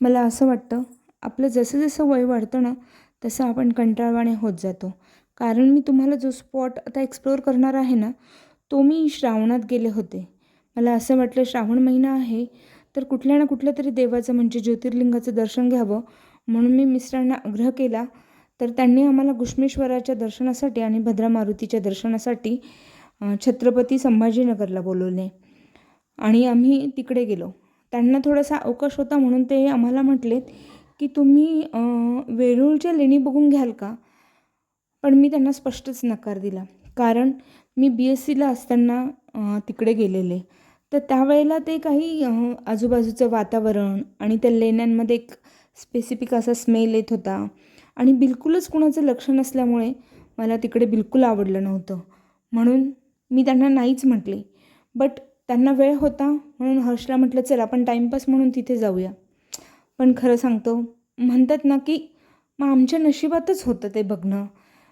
मला असं वाटतं आपलं जसं जसं वय वाढतं ना तसं आपण कंटाळवाणे होत जातो. कारण मी तुम्हाला जो स्पॉट आता एक्सप्लोअर करणार आहे ना तो मी श्रावणात गेले होते. मला असं वाटलं श्रावण महिना आहे तर कुठल्या ना कुठल्या तरी देवाचं म्हणजे ज्योतिर्लिंगाचं दर्शन घ्यावं. म्हणून मी मिस्टरांना आग्रह केला तर त्यांनी आम्हाला घुष्मेश्वराच्या दर्शनासाठी आणि भद्रा मारुतीच्या दर्शनासाठी छत्रपती संभाजीनगरला बोलवले. आणि आम्ही तिकडे गेलो. त्यांना थोडासा अवकाश होता म्हणून ते आम्हाला म्हटलेत की तुम्ही वेरूळच्या लेणी बघून घ्याल का? पण मी त्यांना स्पष्टच नकार दिला. कारण मी बी एस सीला असताना तिकडे गेलेले. तर त्यावेळेला ते काही आजूबाजूचं वातावरण आणि त्या लेण्यांमध्ये एक स्पेसिफिक असा स्मेल येत होता. आणि बिलकुलच कुणाचं लक्ष नसल्यामुळे मला तिकडे बिलकुल आवडलं नव्हतं. म्हणून मी त्यांना नाहीच म्हटले. बट त्यांना वेळ होता. म्हणून हर्षला म्हटलं चल आपण टाईमपास म्हणून तिथे जाऊया. पण खरं सांगतो म्हणतात ना की मग आमच्या नशिबातच होतं ते बघणं.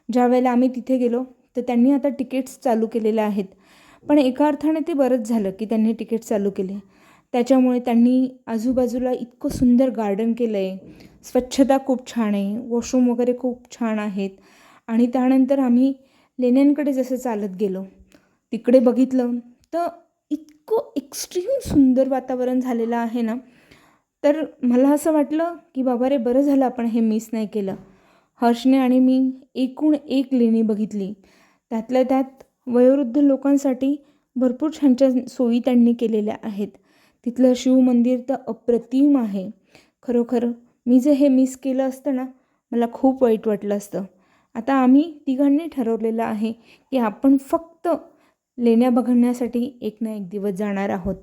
ज्या वेळेला आम्ही तिथे गेलो तर त्यांनी आता तिकीट्स चालू केलेले आहेत. पण एका अर्थाने ते बरंच झालं की त्यांनी तिकीट चालू केले. त्याच्यामुळे त्यांनी आजूबाजूला इतकं सुंदर गार्डन केलं आहे स्वच्छता खूप छान आहे. वॉशरूम वगैरे खूप छान आहेत. आणि त्यानंतर आम्ही लेण्यांकडे जसं चालत गेलो. तिकडे बघितलं तर इतकं एक्स्ट्रीम सुंदर वातावरण झालेलं आहे ना तर मला असं वाटलं की बाबा रे बरं झालं आपण हे मिस नाही केलं. हर्षने आणि मी एकूण एक लेणी बघितली. त्यातल्या त्यात वयोवृद्ध लोकांसाठी भरपूर छान छान सोयी त्यांनी केलेल्या आहेत. तिथलं शिवमंदिर तर अप्रतिम आहे. खरोखर मी जर हे मिस केलं असतं ना मला खूप वाईट वाटलं असतं. आता आम्ही तिघांनी ठरवलेलं आहे की आपण फक्त लेण्या बघण्यासाठी एक ना एक दिवस जाणार आहोत.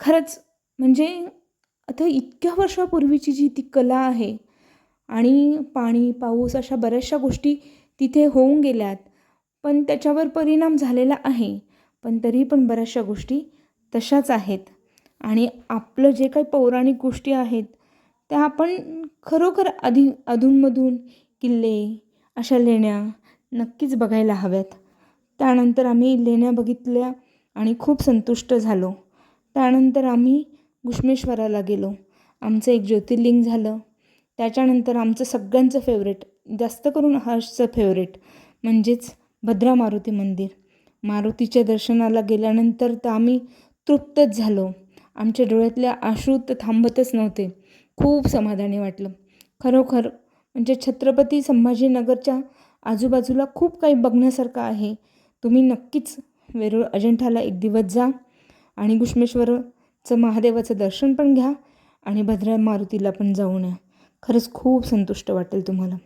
खरंच म्हणजे आता इतक्या वर्षापूर्वीची जी ती कला आहे आणि पाणी पाऊस अशा बऱ्याचशा गोष्टी तिथे होऊन गेल्यात पण त्याच्यावर परिणाम झालेला आहे पण तरी पण बऱ्याचशा गोष्टी तशाच आहेत. आणि आपलं जे काही पौराणिक गोष्टी आहेत त्या आपण खरोखर आधी अधूनमधून किल्ले अशा लेण्या नक्कीच बघायला हव्यात. त्यानंतर आम्ही लेण्या बघितल्या आणि खूप संतुष्ट झालो. त्यानंतर आम्ही घुष्मेश्वराला गेलो. आमचं एक ज्योतिर्लिंग झालं. त्याच्यानंतर आमचं सगळ्यांचं फेवरेट जास्त करून हर्षचं फेवरेट म्हणजेच भद्रा मारुती मंदिर. मारुतीच्या दर्शनाला गेल्यानंतर तर आम्ही तृप्तच झालो. आमच्या डोळ्यातल्या आश्रू तर थांबतच नव्हते. खूप समाधानी वाटलं. खरोखर म्हणजे छत्रपती संभाजीनगरच्या आजूबाजूला खूप काही बघण्यासारखं आहे. तुम्ही नक्कीच वेरूळ अजिंठाला एक दिवस जा आणि घुष्मेश्वरचं महादेवाचं दर्शन पण घ्या आणि भद्रा मारुतीला पण जाऊन या. खरंच खूप संतुष्ट वाटेल तुम्हाला.